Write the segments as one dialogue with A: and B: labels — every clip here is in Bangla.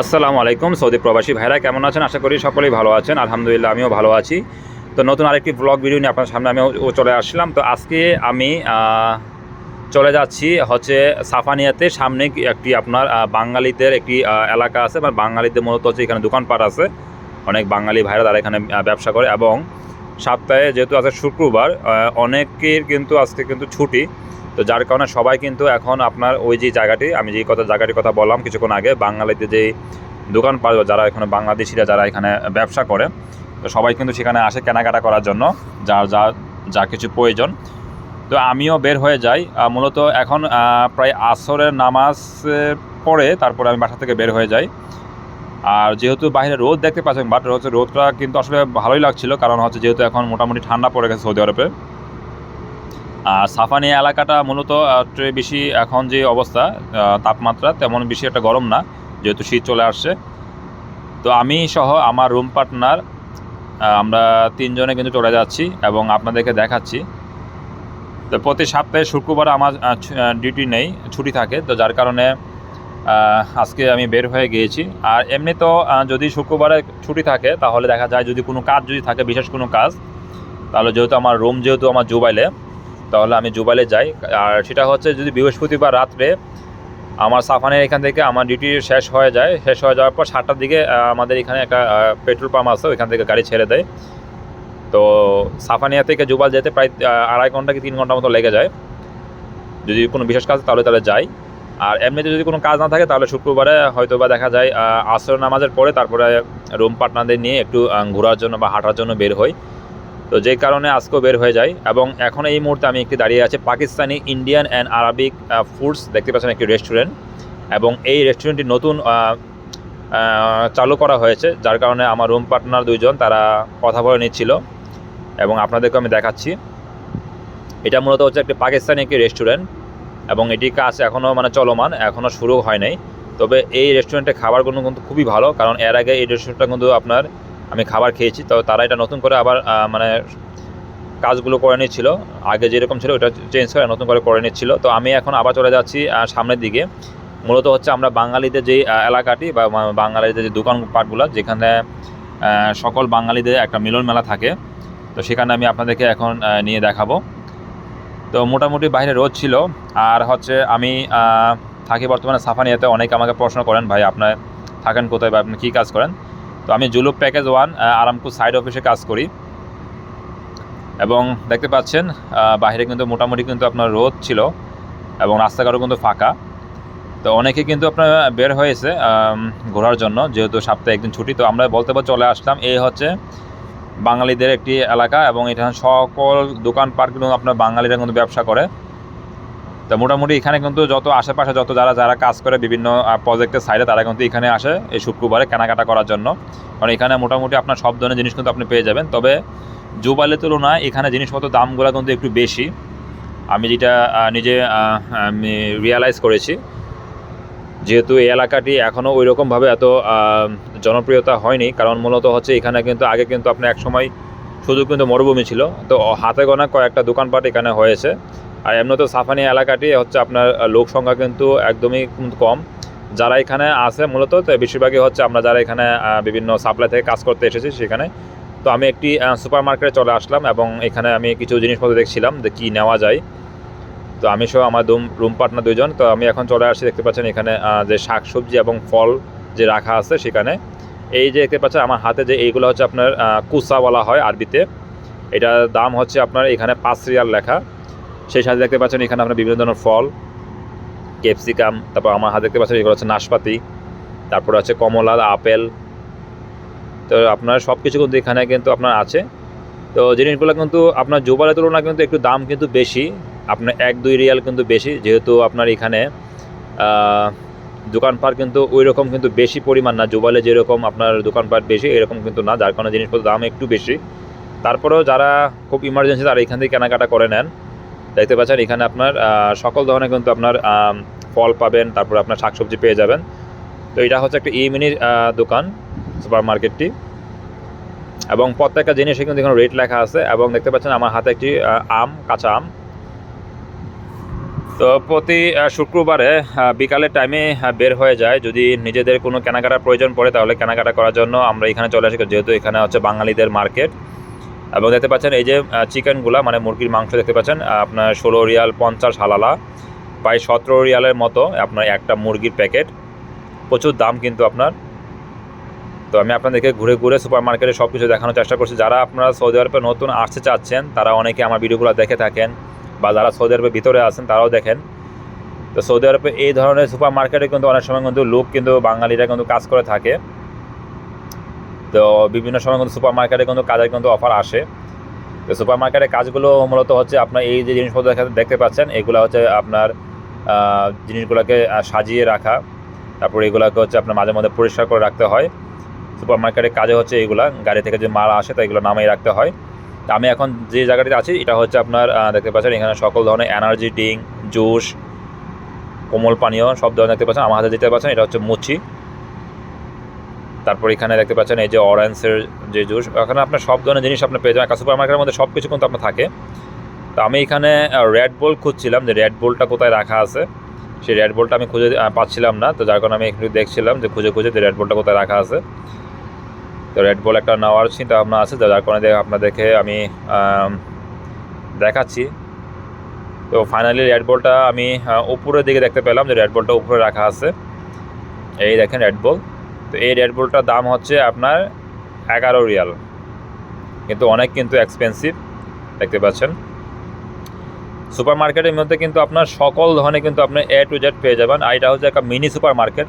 A: আসসালামু আলাইকুম, সৌদি প্রবাসী ভাইরা, কেমন আছেন? আশা করি সকলেই ভালো আছেন। আলহামদুলিল্লাহ, আমিও ভালো আছি। তো নতুন আরেকটি ব্লগ ভিডিও নিয়ে আপনার সামনে আমি ও চলে আসলাম। তো আজকে আমি চলে যাচ্ছি হচ্ছে সাফানিয়াতে। সামনে একটি আপনার বাঙালিদের একটি এলাকা আছে। বা বাঙালিদের মূলত হচ্ছে এখানে দোকানপাট আছে। অনেক বাঙালি ভাইরা তারা এখানে ব্যবসা করে এবং সপ্তাহে যেহেতু আছে শুক্রবার অনেকের কিন্তু আজকে কিন্তু ছুটি। তো যার কারণে সবাই কিন্তু এখন আপনার ওই যে জায়গাটি, আমি যে কথা, জায়গাটির কথা বললাম কিছুক্ষণ আগে, বাঙালিতে যে দোকান পাওয়া যারা এখানে বাংলাদেশিরা যারা এখানে ব্যবসা করে, তো সবাই কিন্তু সেখানে আসে কেনাকাটা করার জন্য, যার যা যা কিছু প্রয়োজন। তো আমিও বের হয়ে যাই মূলত এখন প্রায় আসরের নামাজ পরে তারপরে আমি বাসা থেকে বের হয়ে যাই। আর যেহেতু বাইরে রোদ দেখতে পাচ্ছেন বাট হচ্ছে রোদটা কিন্তু আসলে ভালোই লাগছিল, কারণ হচ্ছে যেহেতু এখন মোটামুটি ঠান্ডা পড়ে গেছে সৌদি আরবে। আর সাফানিয়া এলাকাটা মূলত বেশি এখন যে অবস্থা তাপমাত্রা, তেমন বেশি একটা গরম না, যেহেতু শীত চলে আসছে। তো আমি সহ আমার রুম পার্টনার আমরা তিনজনে কিন্তু চলে যাচ্ছি এবং আপনাদেরকে দেখাচ্ছি। তো প্রতি সপ্তাহে শুক্রবার আমার ডিউটি নেই, ছুটি থাকে। তো যার কারণে আজকে আমি বের হয়ে গিয়েছি। আর এমনি তো যদি শুক্রবারে ছুটি থাকে, তাহলে দেখা যায় যদি কোনো কাজ যদি থাকে, বিশেষ কোনো কাজ, তাহলে যেহেতু আমার রুম যেহেতু আমার জুবাইলে তাহলে আমি জুবালে যাই। আর সেটা হচ্ছে যদি বৃহস্পতিবার রাত্রে আমার সাফানের এখান থেকে আমার ডিউটি শেষ হয়ে যায়, শেষ হয়ে যাওয়ার পর সাতটার দিকে আমাদের এখানে একটা পেট্রোল পাম্প আছে, ওইখান থেকে গাড়ি ছেড়ে দেয়। তো সাফানিয়া থেকে জুবাল যেতে প্রায় আড়াই ঘণ্টা কি তিন ঘণ্টা মতো লেগে যায়। যদি কোনো বিশেষ কাজ তাহলে তাহলে যাই। আর এমনিতে যদি কোনো কাজ না থাকে তাহলে শুক্রবারে হয়তো বা দেখা যায় আসর নামাজের পরে তারপরে রুম পার্টনারদের নিয়ে একটু ঘোরার জন্য বা হাঁটার জন্য বের হই। তো যে কারণে আজকেও বের হয়ে যায় এবং এখন এই মুহূর্তে আমি একটি দাঁড়িয়ে আছি Pakistani Indian and Arabic foods দেখতে পাচ্ছেন একটি রেস্টুরেন্ট এবং এই রেস্টুরেন্টটি নতুন চালু করা হয়েছে, যার কারণে আমার রুম পার্টনার দুইজন তারা কথা বলে নিচ্ছিল এবং আপনাদেরকে আমি দেখাচ্ছি। এটা মূলত হচ্ছে একটি পাকিস্তানি একটি রেস্টুরেন্ট এবং এটি কাজ এখনও মানে চলমান, এখনও শুরু হয় নাই। তবে এই রেস্টুরেন্টে খাবারগুলো কিন্তু খুবই ভালো, কারণ এর আগে এই রেস্টুরেন্টটা কিন্তু আপনার আমি খাবার খেয়েছি, তো তারা এটা নতুন করে আবার মানে কাজগুলো করে নিচ্ছিল। আগে যেরকম ছিল ওটা চেঞ্জ করে নতুন করে করে নিচ্ছিল। তো আমি এখন আবার চলে যাচ্ছি সামনের দিকে। মূলত হচ্ছে আমরা বাঙালিদের যে এলাকাটি বা বাঙালিদের যে দোকানপাটগুলো যেখানে সকল বাঙালিদের একটা মিলন মেলা থাকে। তো সেখানে আমি আপনাদেরকে এখন নিয়ে দেখাবো। তো মোটামুটি বাইরে রোদ ছিল। আর হচ্ছে আমি থাকি বর্তমানে সাফানিয়াতে। অনেকে আমাকে প্রশ্ন করেন, ভাই, আপনার থাকেন কোথায় বা আপনি কী কাজ করেন? তো আমি জুলুপ প্যাকেজ ওয়ান আরামকু সাইড অফিসে কাজ করি। এবং দেখতে পাচ্ছেন বাইরে কিন্তু মোটামুটি কিন্তু আপনার রোদ ছিল এবং রাস্তাঘাটও কিন্তু ফাঁকা। তো অনেকে কিন্তু আপনার বের হয়েছে ঘোরার জন্য, যেহেতু সপ্তাহে একদিন ছুটি, তো আমরা বলতে পার চলে আসলাম। এই হচ্ছে বাঙালিদের একটি এলাকা এবং এখানে সকল দোকানপাট কিন্তু আপনার বাঙালিরা কিন্তু ব্যবসা করে। তো মোটামুটি এখানে কিন্তু যত আশেপাশে যত যারা যারা কাজ করে বিভিন্ন প্রজেক্টের সাইডে তারা কিন্তু এখানে আসে এই শুক্রবারে কেনাকাটা করার জন্য। কারণ এখানে মোটামুটি আপনার সব ধরনের জিনিস কিন্তু আপনি পেয়ে যাবেন। তবে জুবাইলের তুলনায় এখানে জিনিসপত্র দামগুলো কিন্তু একটু বেশি। আমি যেটা নিজে আমি রিয়ালাইজ করেছি যেহেতু এই এলাকাটি এখনও ওই রকমভাবে এত জনপ্রিয়তা হয়নি। কারণ মূলত হচ্ছে এখানে কিন্তু, আগে কিন্তু আপনি এক সময় শুধু কিন্তু মরুভূমি ছিল। তো হাতে গোনা কয়েকটা দোকানপাট এখানে হয়েছে। আর এমনি তো সাফানি এলাকাটি হচ্ছে আপনার লোক সংখ্যা কিন্তু একদমই কম। যারা এখানে আছে মূলত বেশিরভাগই হচ্ছে আমরা যারা এখানে বিভিন্ন সাপ্লাই থেকে কাজ করতে এসেছি সেখানে। তো আমি একটি সুপার মার্কেটে চলে আসলাম এবং এখানে আমি কিছু জিনিসপত্র দেখছিলাম যে কী নেওয়া যায়। তো আমি সহ আমার রুম রুম পার্টনার দুজন তো আমি এখন চলে আসছি, দেখতে পাচ্ছেন এখানে যে শাক সবজি এবং ফল যে রাখা আছে সেখানে। এই যে দেখতে পাচ্ছেন আমার হাতে যে এইগুলো হচ্ছে আপনার কুসা বলা হয় আরবিতে। এটার দাম হচ্ছে আপনার এখানে পাঁচ রিয়াল লেখা। সেই সাথে দেখতে পাচ্ছেন, এখানে আপনার বিভিন্ন ধরনের ফল, ক্যাপসিকাম, তারপর আমার হাতে দেখতে পাচ্ছেন, এগুলো হচ্ছে নাশপাতি, তারপরে হচ্ছে কমলা, আপেল। তো আপনার সব কিছু কিন্তু এখানে কিন্তু আপনার আছে। তো জিনিসগুলো কিন্তু আপনার জোবারের তুলনায় কিন্তু একটু দাম কিন্তু বেশি, আপনার এক দুই রিয়াল কিন্তু বেশি, যেহেতু আপনার এখানে দোকানপাট কিন্তু ওই রকম কিন্তু বেশি পরিমাণ না, জোবালে যেরকম আপনার দোকানপাট বেশি, এরকম কিন্তু না, যার কারণে জিনিসপত্র দাম একটু বেশি। তারপরেও যারা খুব ইমার্জেন্সি তারা এখান থেকে কেনাকাটা করে নেন। দেখতে পাচ্ছেন, এখানে আপনার সকল ধরনের কিন্তু আপনার ফল পাবেন, তারপর আপনার শাকসবজি পেয়ে যাবেন। তো এটা হচ্ছে একটা ইমিনির দোকান সুপার মার্কেটটি এবং প্রত্যেকটা জিনিসে কিন্তু এখানে রেট লেখা আছে, এবং দেখতে পাচ্ছেন আমার হাতে একটি আম, কাঁচা আম। তো প্রতি শুক্রবারে বিকালের টাইমে বের হয়ে যায়। যদি নিজেদের কোনো কেনাকাটার প্রয়োজন পড়ে, তাহলে কেনাকাটা করার জন্য আমরা এখানে চলে আসি, যেহেতু এখানে হচ্ছে বাঙালিদের মার্কেট। এবং দেখতে পাচ্ছেন এই যে চিকেনগুলা মানে মুরগির মাংস দেখতে পাচ্ছেন আপনার ষোলো রিয়াল পঞ্চাশ হালালা, প্রায় সতেরো রিয়ালের মতো আপনার একটা মুরগির প্যাকেট। প্রচুর দাম কিন্তু আপনার। তো আমি আপনাদেরকে ঘুরে ঘুরে সুপার মার্কেটে সব কিছু দেখানোর চেষ্টা করছি। যারা আপনারা সৌদি আরবে নতুন আসতে চাচ্ছেন, তারা অনেকে আমার ভিডিওগুলো দেখে থাকেন, বা যারা সৌদি আরবের ভিতরে আছেন, তারাও দেখেন। তো সৌদি আরবে এই ধরনের সুপার মার্কেটে কিন্তু অনেক সময় কিন্তু লোক কিন্তু বাঙালিরা কিন্তু কাজ করে থাকে। তো বিভিন্ন সময় কিন্তু সুপার মার্কেটে কিন্তু কাজের কিন্তু অফার আসে। তো সুপার মার্কেটের কাজগুলো মূলত হচ্ছে আপনার এই যে জিনিসপত্র দেখতে পাচ্ছেন, এগুলো হচ্ছে আপনার জিনিসগুলোকে সাজিয়ে রাখা। তারপর এগুলোকে হচ্ছে আপনার মাঝে মধ্যে পরিষ্কার করে রাখতে হয়। সুপার মার্কেটের কাজে হচ্ছে এইগুলা গাড়ি থেকে যে মাল আসে, তো এগুলো নামিয়ে রাখতে হয়। তা আমি এখন যে জায়গাটিতে আছি, এটা হচ্ছে আপনার দেখতে পাচ্ছেন এখানে সকল ধরনের এনার্জি ড্রিঙ্ক জুস কোমল পানীয়, সব ধরনের দেখতে পাচ্ছেন। আমার হাতে দেখতে পাচ্ছেন, এটা হচ্ছে মুচি। তারপর এখানে দেখতে পাচ্ছেন এই যে অরেঞ্জের যে জুস এখানে আপনার সব ধরনের জিনিস আপনি পেয়ে যাবেন। সুপার মার্কেটের মধ্যে সব কিছু কিন্তু আপনার থাকে। তো আমি এখানে রেড বোল খুঁজছিলাম যে রেড বোলটা কোথায় রাখা আছে। সেই রেড বোলটা আমি খুঁজে পাচ্ছিলাম না। তো যার কারণে আমি একটু দেখছিলাম যে খুঁজে খুঁজে যে রেড বোলটা কোথায় রাখা আছে। তো রেড বল একটা নেওয়ার চিন্তা ভাবনা আছে, যার কারণে দেখ- আপনাদেরকে আমি দেখাচ্ছি। তো ফাইনালি রেড বলটা আমি উপরের দিকে দেখতে পেলাম যে রেড বলটা উপরে রাখা আছে। এই দেখেন রেড বল তো এই রেড বলটার দাম হচ্ছে আপনার এগারো রিয়াল। কিন্তু অনেক কিন্তু এক্সপেন্সিভ দেখতে পাচ্ছেন। সুপার মার্কেটের মধ্যে কিন্তু আপনার সকল ধরনের কিন্তু আপনি এ টু জেড পেয়ে যাবেন। আর এটা হচ্ছে একটা মিনি সুপার মার্কেট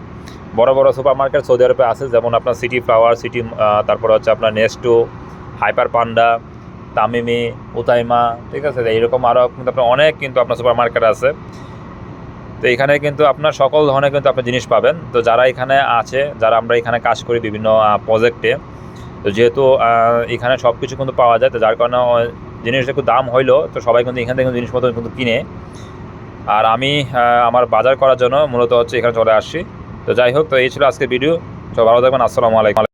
A: বড় বড় সুপার মার্কেট সৌদি আরবে আছে, যেমন আপনার সিটি ফ্লাওয়ার সিটি তারপর হচ্ছে আপনার নেস্টো হাইপার পান্ডা তামিমি উতাইমা ঠিক আছে? এইরকম আরও কিন্তু আপনার অনেক কিন্তু আপনার সুপার মার্কেট আছে। তো এখানে কিন্তু আপনার সকল ধরনের কিন্তু আপনি জিনিস পাবেন। তো যারা এখানে আছে, যারা আমরা এখানে কাজ করি বিভিন্ন প্রজেক্টে তো যেহেতু এখানে সব কিছু কিন্তু পাওয়া যায়, তো যার কারণে জিনিসটা একটু দাম হইল, তো সবাই কিন্তু এখান থেকে জিনিসপত্র কিন্তু কিনে। আর আমি আমার বাজার করার জন্য মূলত হচ্ছে এখানে চলে আসছি। তো যাই হোক, তো এই ছিল আজকের ভিডিও সব ভালো থাকবেন। আসসালামু আলাইকুম।